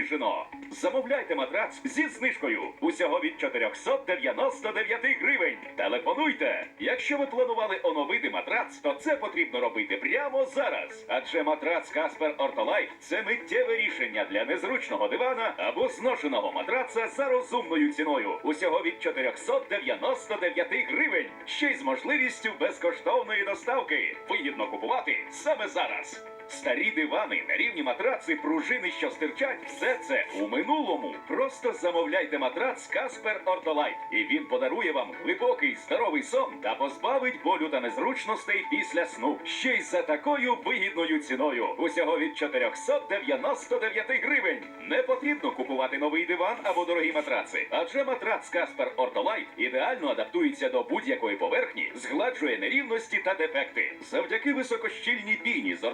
знижено. Замовляйте матрац зі знижкою усього від 499 гривень. Телефонуйте. Якщо ви планували оновити матрац, то це потрібно робити прямо зараз. Адже матрац Каспер Ортолайф це миттєве рішення для незручного дивана або зношеного матраца за розумною ціною. Усього від 499 гривень. Ще й з можливістю безкоштовної доставки. Вигідно купувати саме зараз. Старі дивани, нерівні матраци, пружини, що стирчать, все це у минулому. Просто замовляйте матрац Каспер Ортолайт, і він подарує вам глибокий здоровий сон та позбавить болю та незручностей після сну. Ще й за такою вигідною ціною. Усього від 499 гривень. Не потрібно купувати новий диван або дорогі матраци, адже матрац Каспер Ортолайт ідеально адаптується до будь-якої поверхні, згладжує нерівності та дефекти. Завдяки високощільній піні з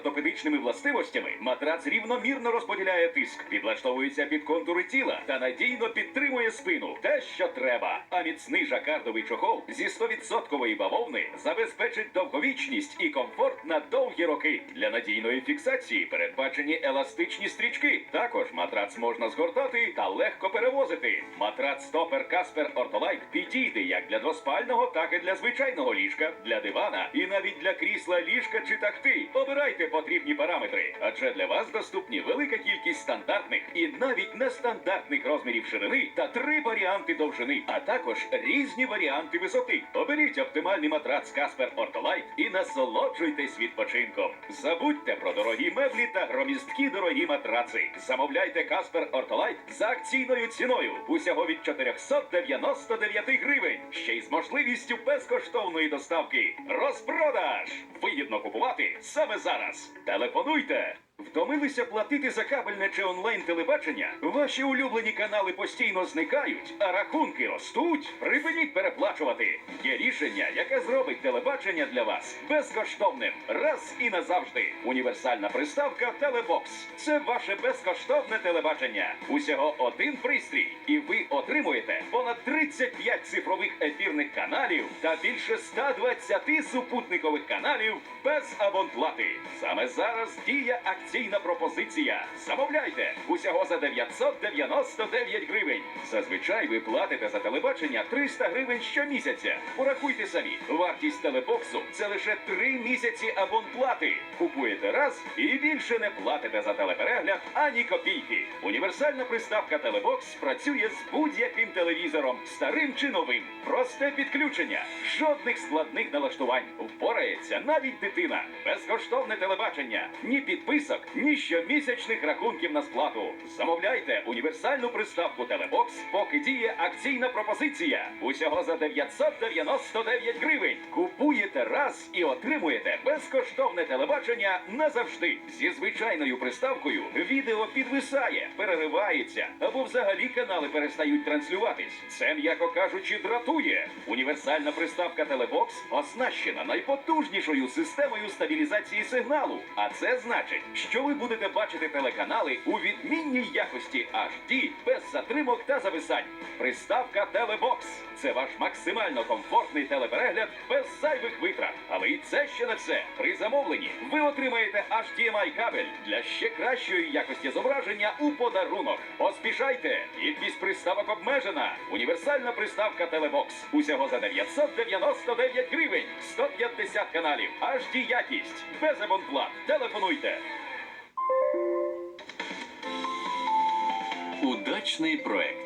ортопедичними властивостями матрац рівномірно розподіляє тиск, підлаштовується під контури тіла та надійно підтримує спину. Те, що треба. А міцний жакардовий чохол зі 100% бавовни забезпечить довговічність і комфорт на довгі роки. Для надійної фіксації передбачені еластичні стрічки. Також матрац можна згортати та легко перевозити. Матрац стопер Каспер Ортолайт підійде як для двоспального, так і для звичайного ліжка, для дивана і навіть для крісла ліжка чи тахти. Обирайте потрібні параметри, адже для вас доступні велика кількість стандартних і навіть нестандартних розмірів ширини та три варіанти довжини, а також різні варіанти висоти. Оберіть оптимальний матрац Каспер Ортолайт і насолоджуйтесь відпочинком. Забудьте про дорогі меблі та громісткі дорогі матраци. Замовляйте Каспер Ортолайт за акційною ціною усього від 499 гривень. Ще й з можливістю безкоштовної доставки. Розпродаж! Вигідно купувати саме зараз. Телефонуйте! Втомилися платити за кабельне чи онлайн телебачення? Ваші улюблені канали постійно зникають, а рахунки ростуть. Припиніть переплачувати. Є рішення, яке зробить телебачення для вас безкоштовним. Раз і назавжди. Універсальна приставка Телебокс. Це ваше безкоштовне телебачення. Усього один пристрій, і ви отримуєте понад 35 цифрових ефірних каналів та більше 120 супутникових каналів без абонплати. Саме зараз діє акційна пропозиція. Замовляйте усього за 999 гривень. Зазвичай ви платите за телебачення 300 гривень щомісяця. Порахуйте самі. Вартість телебоксу це лише 3 місяці абонплати. Купуєте раз і більше не платите за телеперегляд ані копійки. Універсальна приставка Телебокс працює з будь-яким телевізором, старим чи новим. Просте підключення, жодних складних налаштувань. Впорається навіть дитина. Безкоштовне телебачення, ні підписок, ні щомісячних рахунків на сплату. Замовляйте універсальну приставку Телебокс, поки діє акційна пропозиція. Усього за 999 гривень. Купуєте раз і отримуєте безкоштовне телебачення назавжди. Зі звичайною приставкою відео підвисає, переривається або взагалі канали перестають транслюватись. Це, м'яко кажучи, дратує. Універсальна приставка Телебокс оснащена найпотужнішою системою стабілізації сигналу. А це значить, що ви будете бачити телеканали у відмінній якості HD, без затримок та зависань. Приставка Телебокс це ваш максимально комфортний телеперегляд без зайвих витрат. Але і це ще не все. При замовленні ви отримаєте HDMI кабель для ще кращої якості зображення у подарунок. Поспішайте! Кількість приставок обмежена. Універсальна приставка Телебокс. Усього за 999 гривень. 150 каналів. HD якість. Без абонплат. Телефонуйте. Удачный проект.